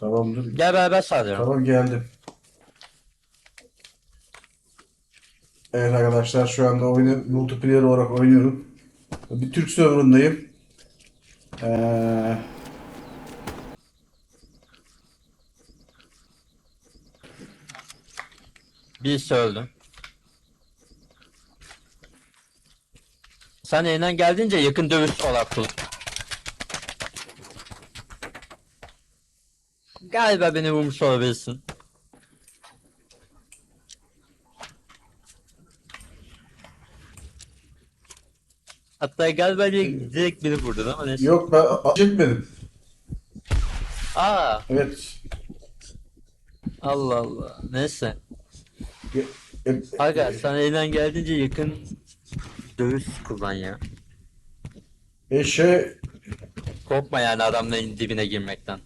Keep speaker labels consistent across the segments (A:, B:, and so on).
A: Tamamdır.
B: Gel beraber saldıralım.
A: Tamam geldim. Evet arkadaşlar şu anda oyunu multiplayer olarak oynuyorum. Bir Türk serverındayım. Ee,
B: Birisi öldü. Sen elinden geldiğince yakın dövüş olarak kullan. Galiba beni vurmuş olabilirsin. Hatta galiba direkt, direkt beni vurdun ama neyse.
A: yok ben ateş etmedim.
B: Aa,
A: Evet.
B: Allah Allah. Neyse.
A: E-
B: Aga sen elinden geldiğince yakın dövüş kullan ya.
A: E şey
B: Korkma yani adamların dibine girmekten.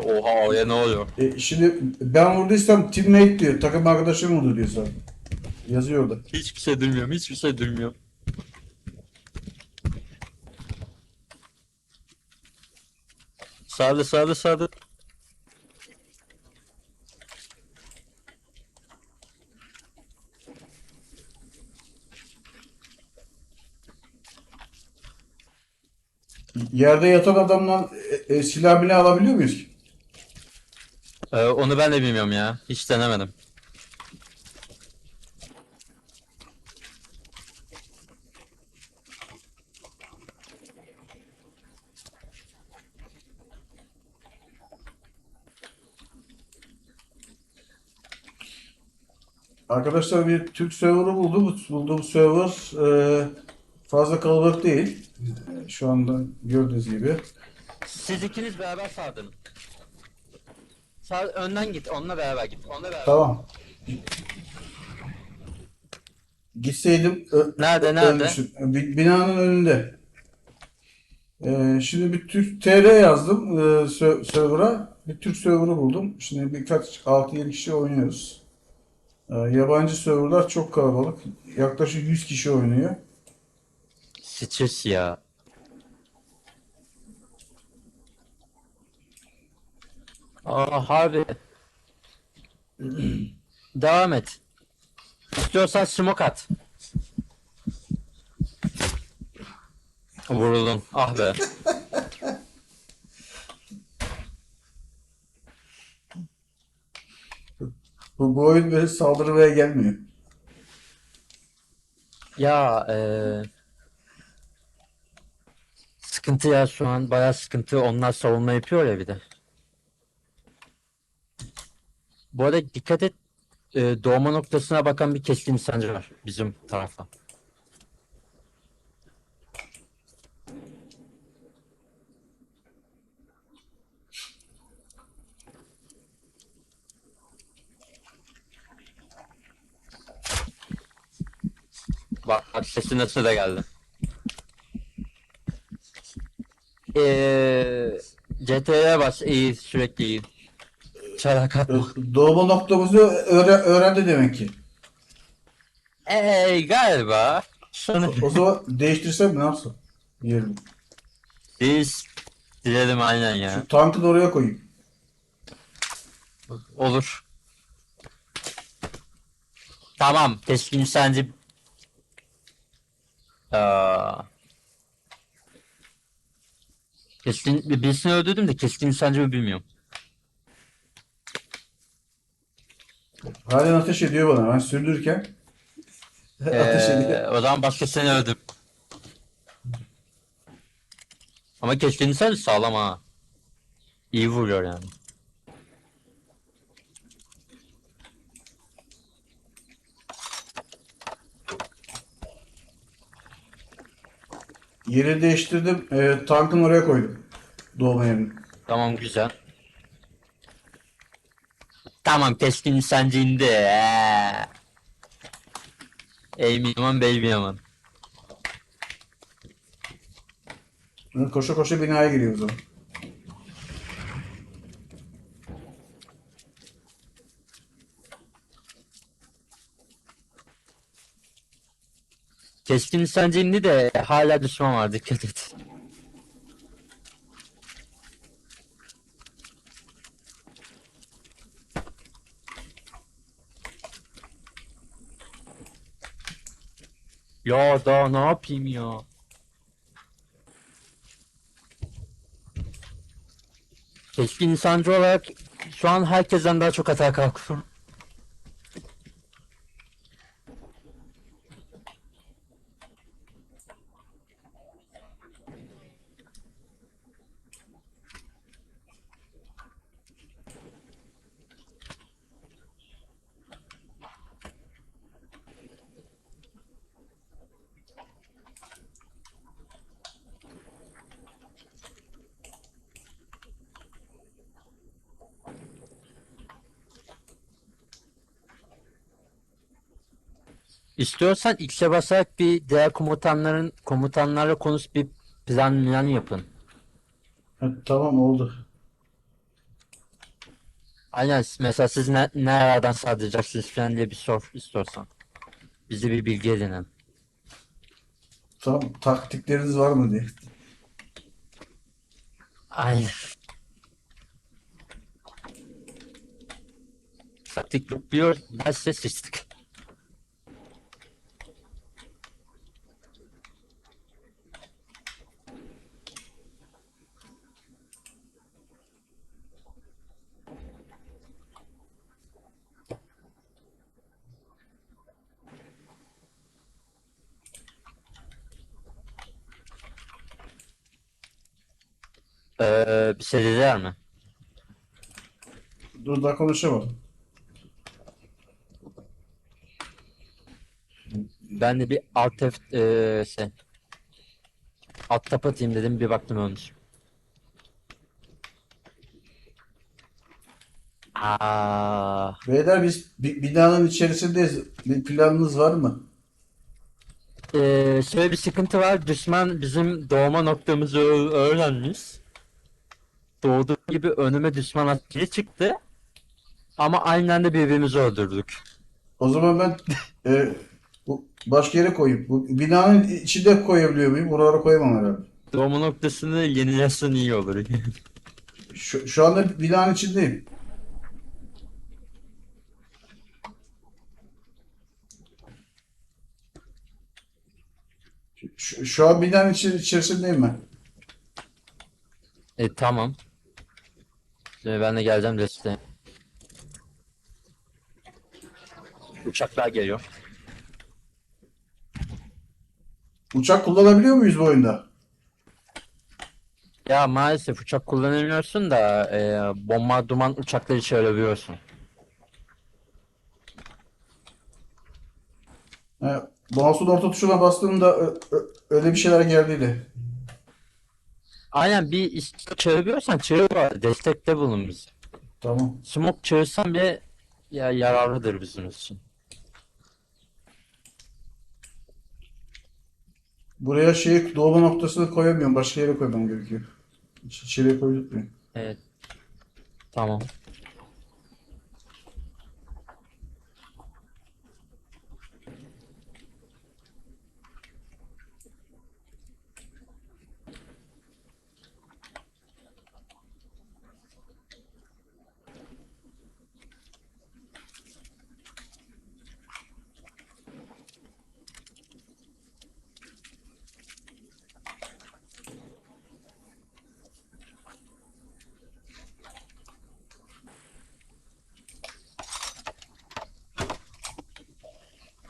B: İşte oha oraya ne oluyor?
A: e, şimdi ben vurduysam teammate diyor. Takım arkadaşım vurdu diyor sana. Yazıyor orada.
B: Hiçbir şey duymuyorum, hiçbir şey duymuyorum. Sağda sağda sağda.
A: Yerde yatan adamdan e, e, silah bile alabiliyor muyuz ki?
B: Ee, onu ben de bilmiyorum ya. Hiç denemedim.
A: Arkadaşlar bir Türk server'ı buldum. Bulduğum server e, fazla kalabalık değil. E, Şu anda gördüğünüz gibi.
B: Siz ikiniz beraber saldırın. Sağ, önden git, onunla beraber git. Onunla beraber.
A: Tamam. Gitseydim ö-
B: Nerede, nerede?
A: ölmüşüm. Bi- Binanın önünde. E, şimdi bir Türk TR yazdım e, sö- server'a. Bir Türk server'ı buldum. Şimdi birkaç 6-7 kişi oynuyoruz. E, yabancı serverlar çok kalabalık. Yaklaşık 100 kişi oynuyor.
B: Sıçış ya. Aa harbi. Devam et. İstiyorsan smoke at. Vuruldum. Ah be.
A: Bu, bu oyun böyle saldırmaya gelmiyor.
B: Ya eee sıkıntı ya şu an bayağı sıkıntı. Onlar savunma yapıyor ya bir de. Bu arada dikkat et. eee, doğma noktasına bakan bir keskin sancı var bizim tarafta. Bak, sesin nasıl da geldi. Eee CTR'ye bas iyi sürekli iyi. Çarak atma.
A: Doğma noktamızı öğre- öğrendi demek ki.
B: Ey galiba. Sana
A: O zaman değiştirsem ne yapsam? Yerim.
B: biz dilerim aynen ya.
A: Şu tankı da oraya koyayım.
B: Olur. Tamam. Keskin sence Aa. Keskin birisini öldürdüm de keskin sence bilmiyorum.
A: Halen ateş ediyor bana. Ben sürdürürken ateş
B: Ee,
A: ediyor.
B: o zaman başkasını öldüm. Ama keskin sence sağlam ha. İyi vuruyor yani.
A: Yeri değiştirdim. E, tankın oraya koydum. Doğma yerini.
B: Tamam güzel. Tamam keskin sence indi. Ee. Ey yaman bey mi yaman.
A: Koşa koşa binaya giriyor o.
B: Keskin sence indi de hala düşman var dikkat et. Ya daha ne yapayım ya? Keskin insancı olarak şu an herkesten daha çok hata kalkıyorum. İstiyorsan X'e basarak bir diğer komutanların komutanlarla konuş bir plan plan yapın.
A: Ha, tamam oldu.
B: Aynen mesela siz ne, nereden sağlayacaksınız falan diye bir sor istiyorsan. Bizi bir bilgi edinin.
A: Tamam taktikleriniz var mı diye.
B: Aynen. Taktik yok biliyor. Derse sıçtık. Ee, bir şey dediler mi?
A: Dur daha konuşamadım.
B: Ben de bir alt F eee şey alt tab atayım dedim bir baktım ölmüş. Aa,
A: Beyler biz bi- binanın içerisindeyiz. Bir planınız var mı?
B: eee şöyle bir sıkıntı var. Düşman bizim doğma noktamızı ö- öğrenmiş. Doğduğu gibi önüme düşman askeri çıktı. Ama aynen de birbirimizi öldürdük.
A: O zaman ben e, bu başka yere koyayım. Bu binanın içinde koyabiliyor muyum? Buralara koyamam herhalde.
B: Doğma noktasını yenilersen iyi olur.
A: Şu, şu anda binanın içindeyim. Şu, şu an binanın içi- içerisindeyim ben.
B: E tamam. Şimdi ben de geleceğim desteğe. Uçaklar geliyor.
A: Uçak kullanabiliyor muyuz bu oyunda?
B: Ya maalesef uçak kullanamıyorsun da e, bombardıman uçakları çevirebiliyorsun.
A: He, mouse'un orta tuşuna bastığımda ö- ö- öyle bir şeyler geldiydi.
B: Aynen bir iş çevirebiliyorsan çevir var. Destekte bulun bize.
A: Tamam.
B: Smoke çevirsen bile ya yararlıdır bizim için.
A: Buraya şeyi doğma noktasını koyamıyorum. Başka yere koymam gerekiyor. İç- İçeriye koydurtmuyor.
B: Evet. Tamam.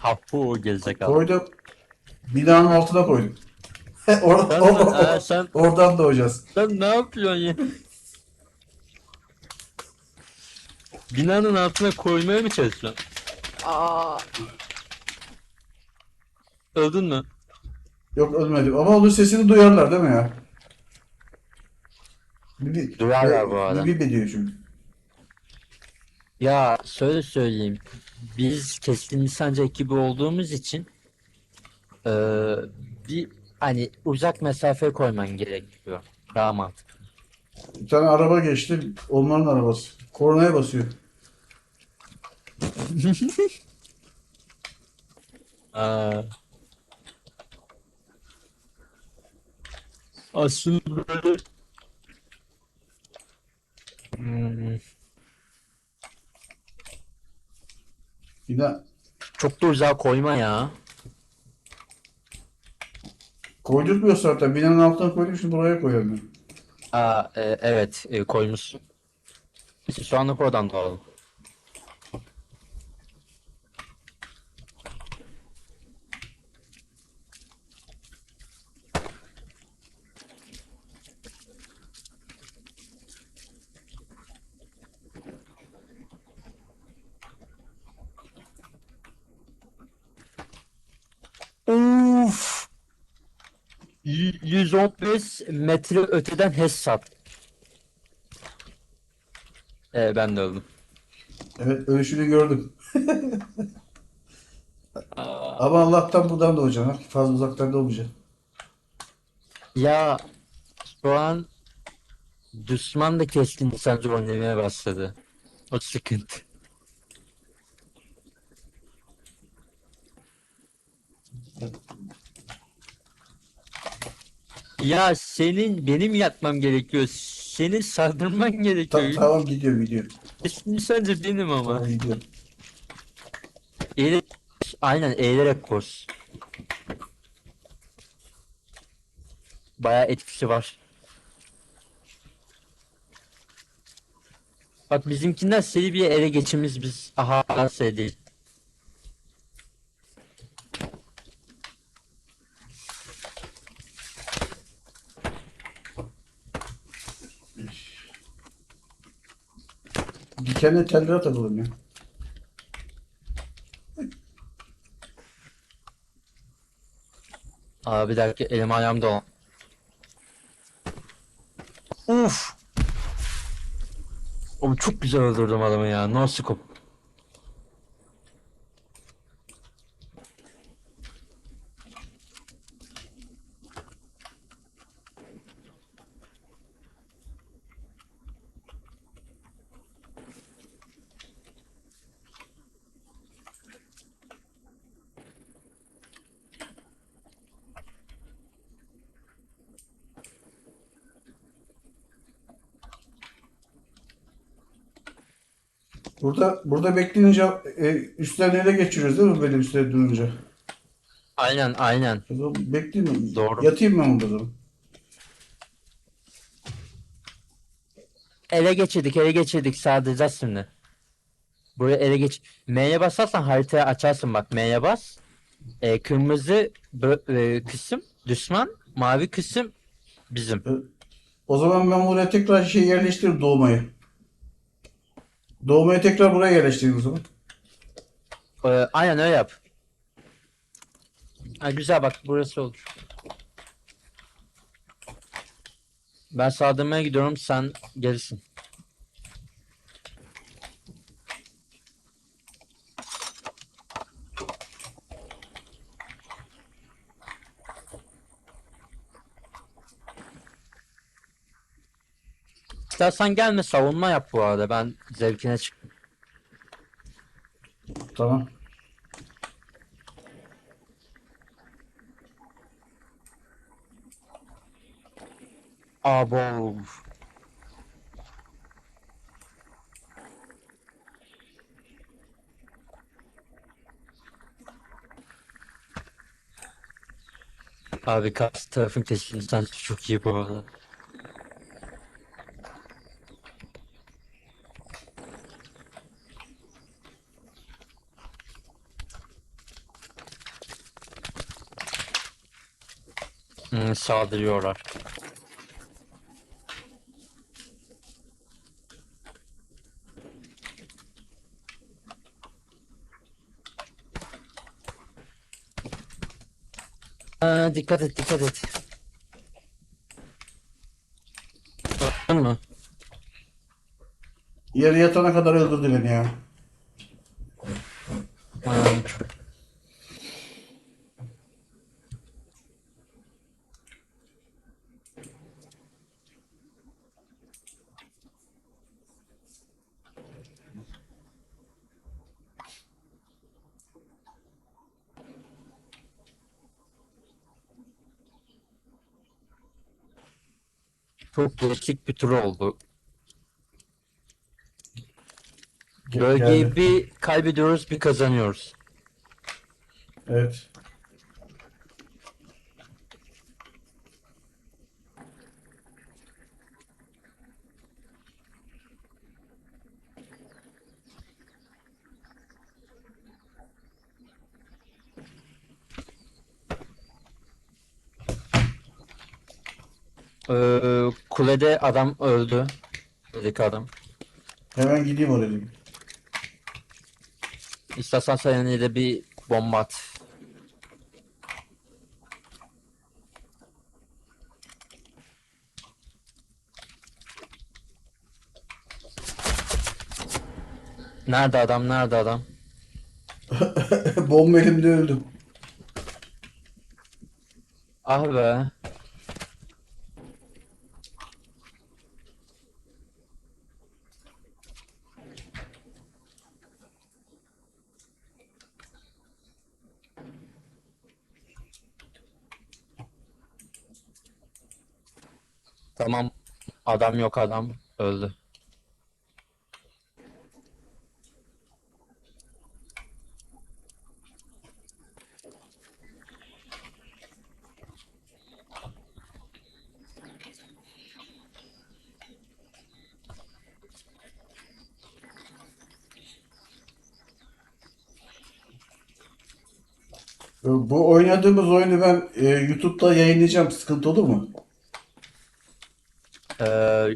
B: Hafu gerizekalı.
A: Koydum. Binanın altına koydum. Or
B: Sen,
A: o- o-
B: Aa, sen,
A: oradan doğacağız.
B: sen ne yapıyorsun ya? Binanın altına koymaya mı çalışıyorsun? Aa. Öldün mü?
A: Yok ölmedim. Ama onun sesini duyarlar değil mi ya? Bibi,
B: Duyarlar bu arada.
A: Bibi diyor çünkü.
B: Ya şöyle söyleyeyim. Biz keskin nişancı ekibi olduğumuz için eee, bir hani uzak mesafe koyman gerekiyor. Daha mantıklı.
A: Bir tane araba geçti. Onların arabası. Kornaya basıyor.
B: Aa. Aslında böyle Hmm,
A: Bir de
B: Çok da uzağa koyma ya.
A: koydurtmuyor zaten. Binanın altına koydum şimdi buraya koyuyorum.
B: Aa, e, evet e, koymuşsun. Şu anlık oradan da alalım. 115 metre öteden Hessat. Ee, ben de öldüm.
A: Evet ölüşünü gördüm. Ama Allah'tan buradan da hocam. Fazla uzaktan da olmayacak.
B: Ya şu an düşman da keskin nişancı oynamaya başladı. O sıkıntı. Ya senin benim yatmam gerekiyor. Senin saldırman
A: Ta-
B: gerekiyor.
A: tamam gidiyorum gidiyorum.
B: Keskin nişancı benim ama.
A: Tamam gidiyorum.
B: Eğilerek, aynen eğilerek koş. Bayağı etkisi var. Bak bizimkinden seri bir ele geçimiz biz aha şey değil.
A: Dikenli tellere takıldım ya.
B: Aa bir dakika elim ayağım dolan. Uf. Oğlum çok güzel öldürdüm adamı ya. No scope.
A: Burada burada bekleyince e, üstlerine ele geçiriyoruz değil mi böyle üstlerine durunca?
B: Aynen aynen.
A: Bekleyeyim mi?
B: Doğru.
A: Yatayım ben burada.
B: Ele geçirdik, ele geçirdik. Saldıracağız şimdi. Buraya ele geç. M'ye basarsan haritayı açarsın bak. M'ye bas. E, kırmızı e, kısım düşman, mavi kısım bizim.
A: O zaman ben buraya tekrar şey yerleştireyim doğmayı. Doğmayı tekrar buraya yerleştireyim o zaman.
B: E, aynen öyle yap. Ha, güzel bak burası olur. Ben saldırmaya gidiyorum sen gelirsin. İstersen gelme savunma yap bu arada ben zevkine çıktım.
A: Tamam.
B: Abo. Abi karşı tarafın teşkilatı çok iyi bu arada. Hmm, saldırıyorlar. Aa, dikkat et dikkat et. Gördün mü?
A: Yere yatana kadar öldürdü beni ya.
B: Çok değişik bir tur oldu. Bölgeyi bir kaybediyoruz bir kazanıyoruz.
A: Evet.
B: Kulede adam öldü. Dedik adam.
A: Hemen gideyim oraya.
B: İstersen sen yine de bir bomba at. Nerede adam? Nerede adam?
A: Bomba elimde öldüm.
B: Ah be. Tamam. Adam yok adam. Öldü.
A: Bu oynadığımız oyunu ben e, YouTube'da yayınlayacağım. Sıkıntı olur mu?
B: Ee,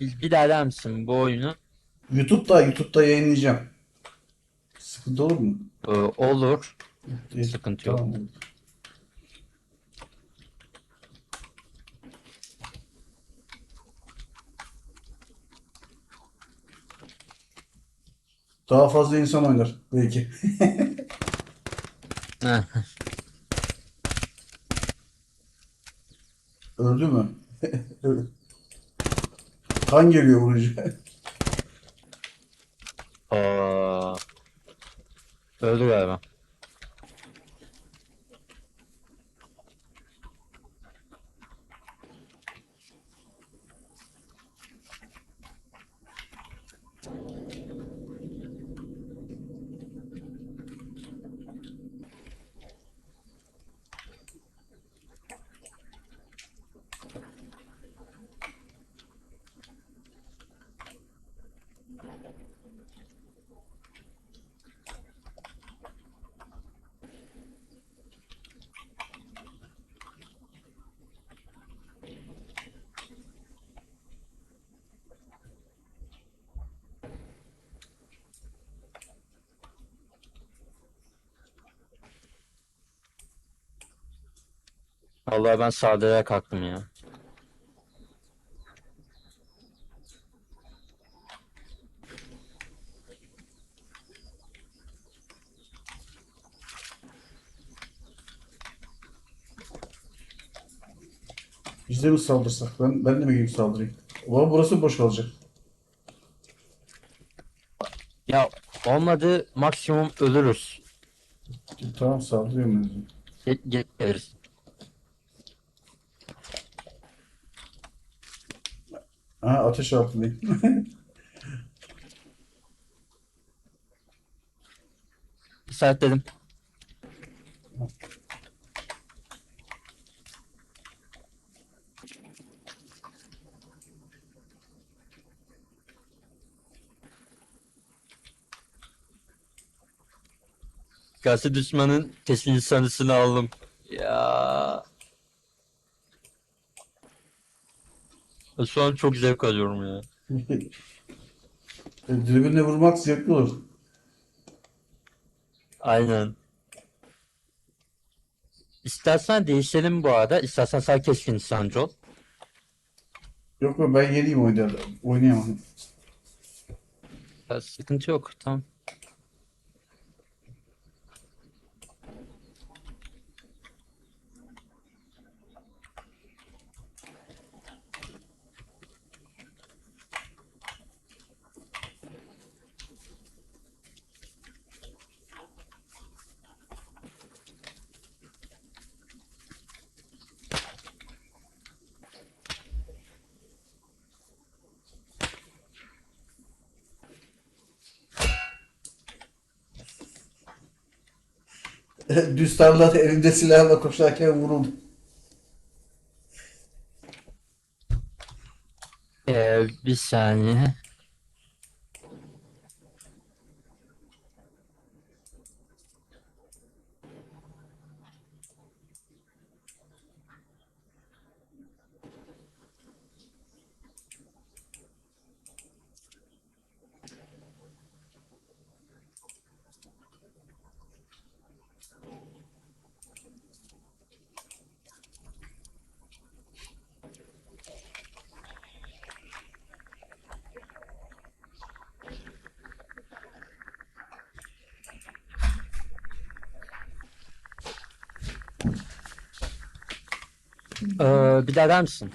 B: bir, bir daha der misin bu oyunu?
A: YouTube'da YouTube'da yayınlayacağım. Sıkıntı olur mu?
B: Ee, olur.
A: İyi,
B: Sıkıntı yok.
A: tamam. Daha fazla insan oynar belki. Öldü mü? Kan geliyor vurunca.
B: Aa, öldü galiba. Vallahi ben saldırıya kalktım ya.
A: Biz de mi saldırsak? Ben, ben de mi gidip saldırayım? Ulan burası boş kalacak.
B: Ya olmadı maksimum ölürüz.
A: Tamam saldırıyorum ben.
B: Ge ge- geliriz.
A: Ha ateş altındayım.
B: İşaretledim. Gazete düşmanın kesin sanısını aldım. Ya. Şu an çok zevk alıyorum ya.
A: E, Dürbünle vurmak zevkli olur.
B: Aynen. İstersen değişelim bu arada. İstersen sen keskin ol.
A: Yok mu ben yeniyim. Oynayamam.
B: Ya, sıkıntı yok. Tamam.
A: Düz tarlada elinde silahla koşarken vuruldu.
B: Ee, bir saniye. Ee, bir daha der misin?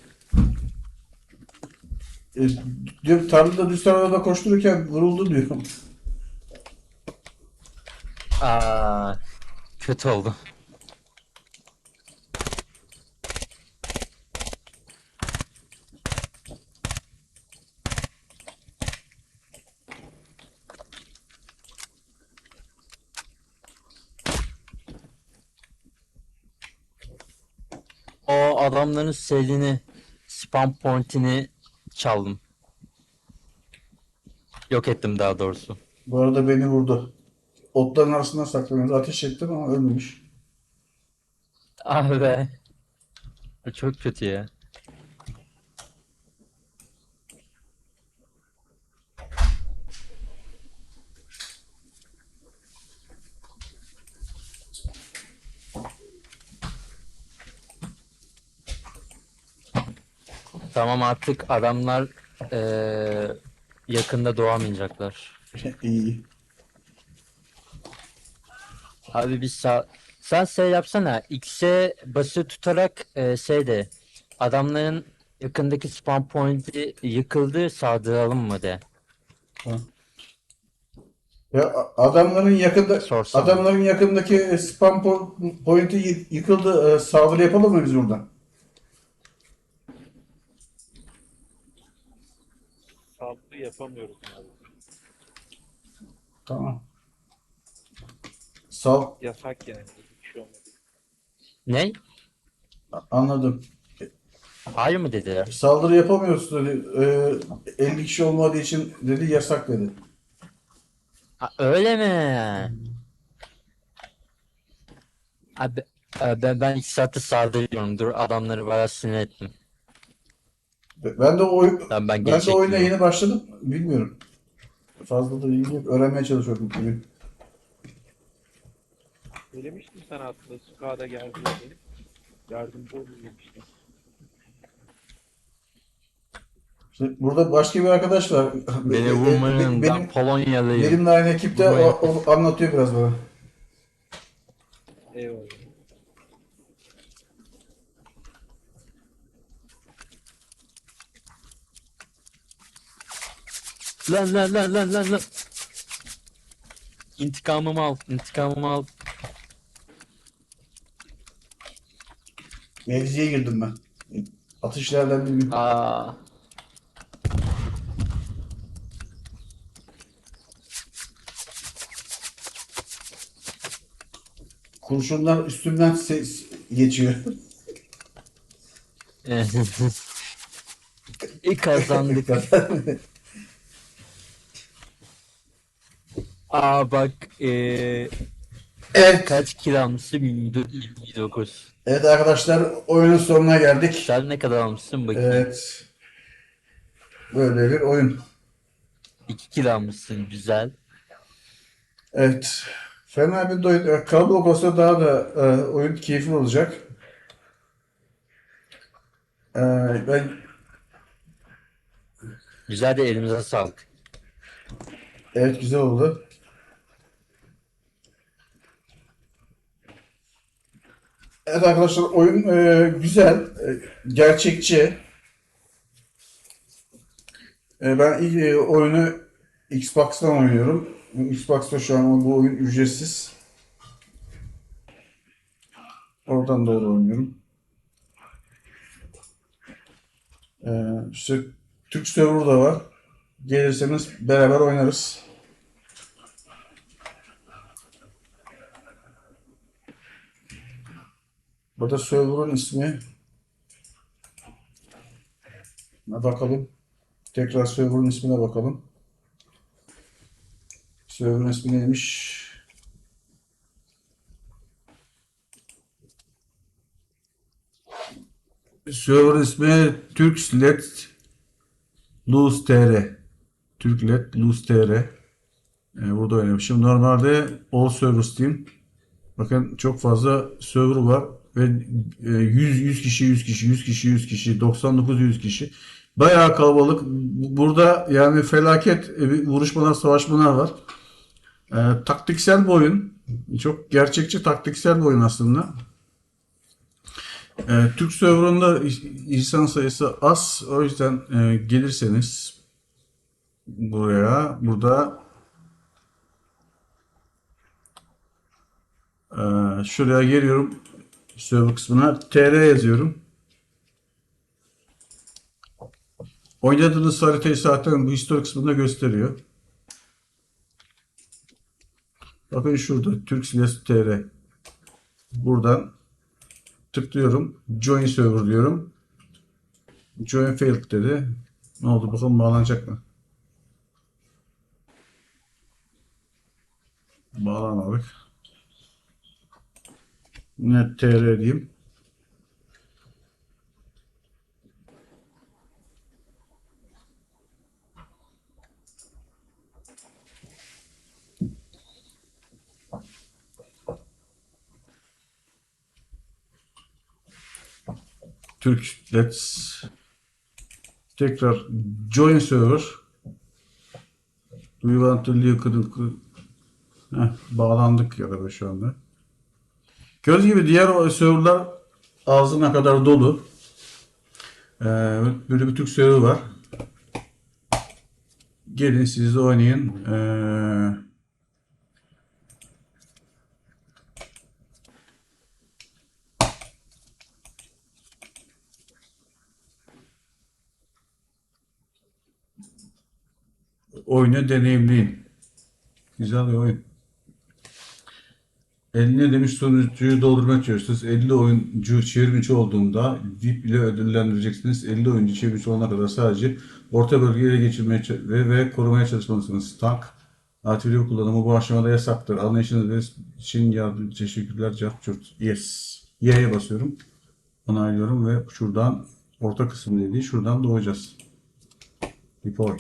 A: E, diyor, tarlada düz tarlada koştururken vuruldu diyorum.
B: Aa, kötü oldu. O adamların selini, spam point'ini çaldım. Yok ettim daha doğrusu.
A: Bu arada beni vurdu. Otların arasında saklanıyordu. Ateş ettim ama ölmemiş.
B: Ah be. Çok kötü ya. Tamam artık adamlar eee, yakında doğamayacaklar.
A: İyi.
B: Abi bir sağ... Sen şey yapsana. X'e basılı tutarak e, şey de adamların yakındaki spawn point'i yıkıldı saldıralım mı de.
A: Ya a- adamların yakında
B: Sorsana.
A: adamların yakındaki spam po- point'i yı- yıkıldı. E, saldırı yapalım mı biz buradan?
C: Saldırı yapamıyoruz abi.
A: Tamam. Sal
C: Yasak yani. Bir şey olmadı.
B: Ne?
A: anladım.
B: Hayır mı dediler?
A: Saldırı yapamıyoruz dedi. E, 50 kişi olmadığı için dedi yasak dedi.
B: Ha, öyle mi? Abi e, ben, ben iki saattir saldırıyorum. Dur adamları bayağı sinir ettim.
A: Ben de oy
B: Ben, ben
A: ben de oyuna yeni başladım. Bilmiyorum. Fazla da bilgi yok. Öğrenmeye çalışıyorum bugün.
C: Söylemiştim sana aslında Suka'da geldi diye. Yardımcı olur demiştim.
A: İşte burada başka bir arkadaş var.
B: Beni vurmayın.
A: be-
B: Ben
A: benim,
B: Polonyalıyım.
A: benimle aynı ekipte o, o anlatıyor biraz bana.
C: Eyvallah.
B: Lan lan lan lan lan lan. İntikamımı al. intikamımı al.
A: Mevziye girdim ben. Atışlardan bir
B: Aa.
A: kurşunlar üstümden ses geçiyor.
B: İyi kazandık. Aa bak eee
A: evet.
B: kaç kill almışsın? 29.
A: Evet arkadaşlar oyunun sonuna geldik.
B: Sen ne kadar almışsın bakayım?
A: Evet. Böyle bir oyun.
B: 2 kill almışsın güzel.
A: Evet. Fena bir oyun. Evet, Kalabalık olsa daha da e, oyun keyifli olacak. E, ben
B: Güzel de elimize sağlık.
A: evet güzel oldu. Evet arkadaşlar oyun e, güzel, e, gerçekçi. E, ben e, oyunu Xbox'tan oynuyorum. Xbox'ta şu an bu oyun ücretsiz. Oradan doğru oynuyorum. E, işte Türk server da var. Gelirseniz beraber oynarız. Burada server'ın ismi ne bakalım. Tekrar server'ın ismine bakalım. Server'ın ismi neymiş? Server'ın ismi Turkslet Luz TR. Türklet Luz TR. Ee, burada oynamışım. Normalde All Servers Team. Bakın çok fazla server var ve e, 100 100 kişi 100 kişi 100 kişi 100 kişi 99 100 kişi. Bayağı kalabalık. Burada yani felaket e, vuruşmalar, savaşmalar var. E, taktiksel bir oyun. Çok gerçekçi taktiksel bir oyun aslında. Ee, Türk serverında insan sayısı az. O yüzden e, gelirseniz buraya, burada e, şuraya geliyorum. Server kısmına TR yazıyorum. Oynadığınız haritayı zaten bu history kısmında gösteriyor. Bakın şurada Türk Silesi TR. Buradan tıklıyorum. Join server diyorum. Join failed dedi. Ne oldu bakalım bağlanacak mı? Bağlanmadık. Yine TR diyeyim. Türk let's tekrar join server do you want to leave bağlandık ya da şu anda. Gördüğünüz gibi diğer serverlar ağzına kadar dolu. Ee, böyle bir Türk server var. Gelin siz de oynayın. Ee, oyunu deneyimleyin. Güzel bir oyun. 50 demiş sonucuyu doldurmaya çalışıyorsunuz. 50 oyuncu çevirmiş olduğunda VIP ile ödüllendireceksiniz. 50 oyuncu çevirmiş olana kadar sadece orta bölgeyi ele geçirmeye ve, ve korumaya çalışmalısınız. Tank ATV kullanımı bu aşamada yasaktır. Anlayışınız için yardım teşekkürler. Cart Yes. Y'ye basıyorum. Onaylıyorum ve şuradan orta kısım dediği şuradan doğacağız. Deploy.